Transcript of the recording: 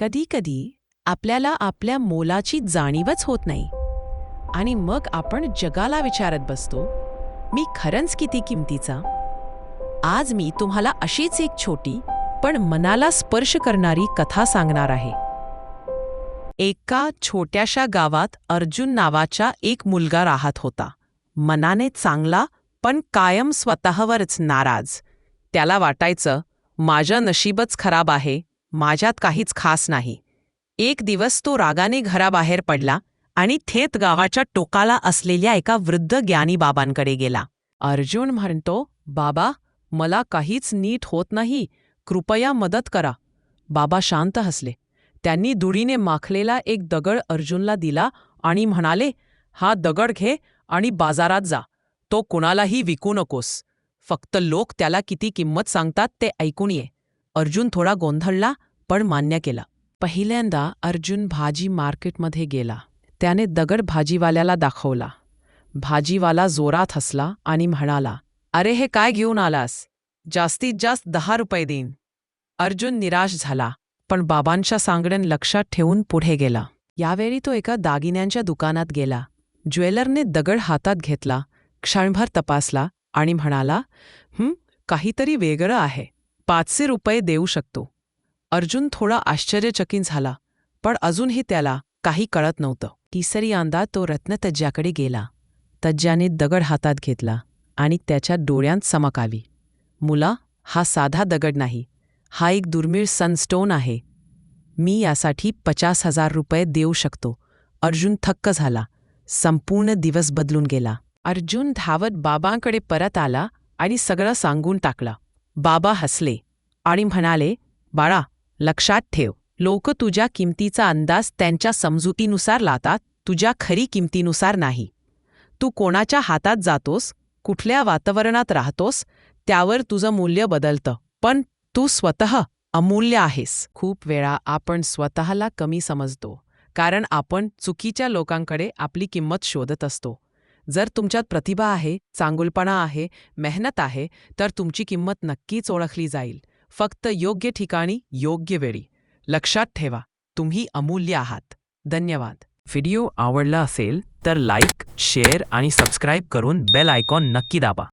कधीकधी आपल्याला आपल्या मोलाची जाणीवच होत नाही. आणि मग आपण जगाला विचारत बसतो मी खरंच किती किमतीचा? आज मी तुम्हाला अशीच एक छोटी पण मनाला स्पर्श करणारी कथा सांगणार आहे. एका छोट्याशा गावात अर्जुन नावाचा एक मुलगा राहत होता. मनाने चांगला पण कायम स्वतःवरच नाराज. त्याला वाटायचं माझं नशीबच खराब आहे माझ्यात काहीच खास नाही. एक दिवस तो रागाने घराबाहेर पडला आणि थेट गावाच्या टोकाला असलेल्या एका वृद्ध ज्ञानी बाबांकडे गेला. अर्जुन म्हणतो बाबा मला काहीच नीट होत नाही. कृपया मदत करा. बाबा शांत हसले. त्यांनी दुडीने माखलेला एक दगड अर्जुनला दिला आणि म्हणाले हा दगड घे आणि बाजारात जा. तो कुणालाही विकू नकोस. फक्त लोक त्याला किती किंमत सांगतात ते ऐकून ये. अर्जुन थोडा गोंधळला पण मान्य केला. पहिल्यांदा अर्जुन भाजी मार्केटमध्ये गेला. त्याने दगड भाजीवाल्याला दाखवला. भाजीवाला जोरात हसला आणि म्हणाला अरे हे काय घेऊन आलास? जास्तीत जास्त दहा रुपये देईन. अर्जुन निराश झाला पण बाबांच्या सांगण्यान लक्षात ठेवून पुढे गेला. यावेळी तो एका दागिन्यांच्या दुकानात गेला. ज्वेलरने दगड हातात घेतला क्षणभर तपासला आणि म्हणाला हं काहीतरी वेगळं आहे. पाचशे रुपये देऊ शकतो. अर्जुन थोडा आश्चर्यचकित झाला पण अजूनही त्याला काही कळत नव्हतं. तिसरी अंदा तो रत्नतज्ज्याकडे गेला. तज्जाने दगड हातात घेतला आणि त्याच्या डोळ्यांत समकावी मुला हा साधा दगड नाही. हा एक दुर्मिळ सनस्टोन आहे. मी यासाठी पचास हजार रुपये देऊ शकतो. अर्जुन थक्क झाला. संपूर्ण दिवस बदलून गेला. अर्जुन धावत बाबांकडे परत आला आणि सगळं सांगून टाकलं. बाबा हसले आणि म्हणाले बाळा लक्षात ठेव. लोक तुझ्या किमतीचा अंदाज त्यांच्या समजुतीनुसार लातात तुझ्या खरी किमतीनुसार नाही. तू कोणाच्या हातात जातोस कुठल्या वातावरणात राहतोस त्यावर तुझं मूल्य बदलतं. पण तू स्वतः अमूल्य आहेस. खूप वेळा आपण स्वतःला कमी समजतो कारण आपण चुकीच्या लोकांकडे आपली किंमत शोधत असतो. जर तुमच्यात प्रतिभा आहे चांगुलपणा आहे मेहनत आहे तर तुमची किंमत नक्कीच ओळखली जाईल. फक्त योग्य ठिकाणी योग्य वेळी. लक्षात ठेवा तुम्ही अमूल्य आहात. धन्यवाद. व्हिडिओ आवडला असेल तर लाईक शेअर आणि सबस्क्राईब करून बेल आयकॉन नक्की दाबा.